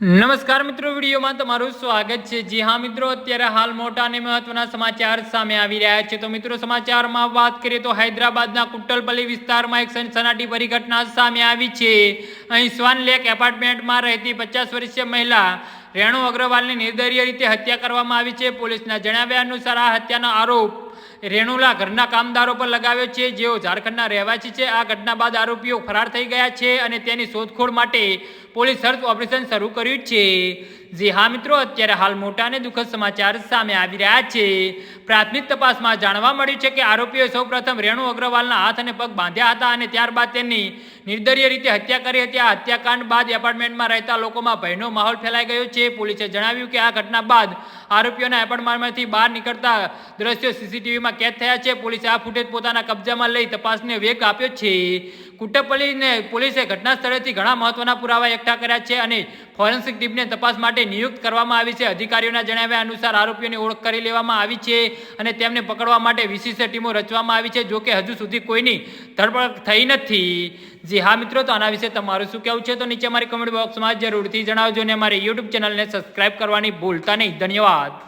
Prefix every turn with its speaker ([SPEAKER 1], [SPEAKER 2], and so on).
[SPEAKER 1] નમસ્કાર મિત્રો, વિડીયોમાં તમારું સ્વાગત છે. જી હા મિત્રો, અત્યારે હાલ મોટા અને મહત્વના સમાચાર સામે આવી રહ્યા છે. તો મિત્રો, સમાચારમાં વાત કરીએ તો હૈદરાબાદના કુટ્ટલપલ્લી વિસ્તારમાં એક સનસનાટી ભરી ઘટના સામે આવી છે. અહીં સ્વાન લેક એપાર્ટમેન્ટમાં રહેતી પચાસ વર્ષીય મહિલા રેણુ અગ્રવાલની નિર્દરીય રીતે હત્યા કરવામાં આવી છે. પોલીસના જણાવ્યા અનુસાર આ હત્યાનો આરોપ રેણુલા ઘરના કામદારો પર લગાવ્યો છે. જેઓ ઝારખંડના રહેવાસી છે. આ ઘટના બાદ આરોપીઓ ફરાર થઈ ગયા છે અને તેની શોધખોળ માટે પોલીસ સર્ચ ઓપરેશન શરૂ કર્યું છે. જે હા મિત્રો, અત્યારે હાલ મોટા અને દુઃખદ સમાચાર સામે આવી રહ્યા છે. પ્રાથમિક તપાસમાં જાણવા મળ્યું છે કે આરોપીઓએ સૌપ્રથમ રેણુ અગ્રવાલના હાથ અને પગ બાંધ્યા હતા અને ત્યારબાદ તેની નિર્દરીય રીતે હત્યા કરી હતી. આ હત્યાકાંડ બાદ એપાર્ટમેન્ટમાં રહેતા લોકોમાં ભયનો માહોલ ફેલાઈ ગયો છે. પોલીસે જણાવ્યું કે આ ઘટના બાદ આરોપીઓના એપાર્ટમેન્ટમાંથી બહાર નીકળતા દ્રશ્યો સીસીટીવીમાં કેદ થયા છે. પોલીસે આ ફૂટેજ પોતાના કબજામાં લઈ તપાસને વેગ આપ્યો છે. કુટ્ટપલ્લીને પોલીસે ઘટના સ્થળેથી ઘણા મહત્વના પુરાવા એકઠા કર્યા છે અને ફોરેન્સિક ટીમને તપાસ માટે નિયુક્ત કરવામાં આવી છે. અધિકારીઓના જણાવ્યા અનુસાર આરોપીઓની ઓળખ કરી લેવામાં આવી છે અને તેમને પકડવા માટે વિશિષ્ટ ટીમો રચવામાં આવી છે. જો કે હજુ સુધી કોઈની ધરપકડ થઈ નથી. જી હા મિત્રો, તો આના વિશે તમારું શું કહેવું છે? તો નીચે અમારી કમેન્ટ બોક્સમાં જરૂરથી જણાવજો અને અમારી યુટ્યુબ ચેનલને સબસ્ક્રાઈબ કરવાની ભૂલતા નહીં. ધન્યવાદ.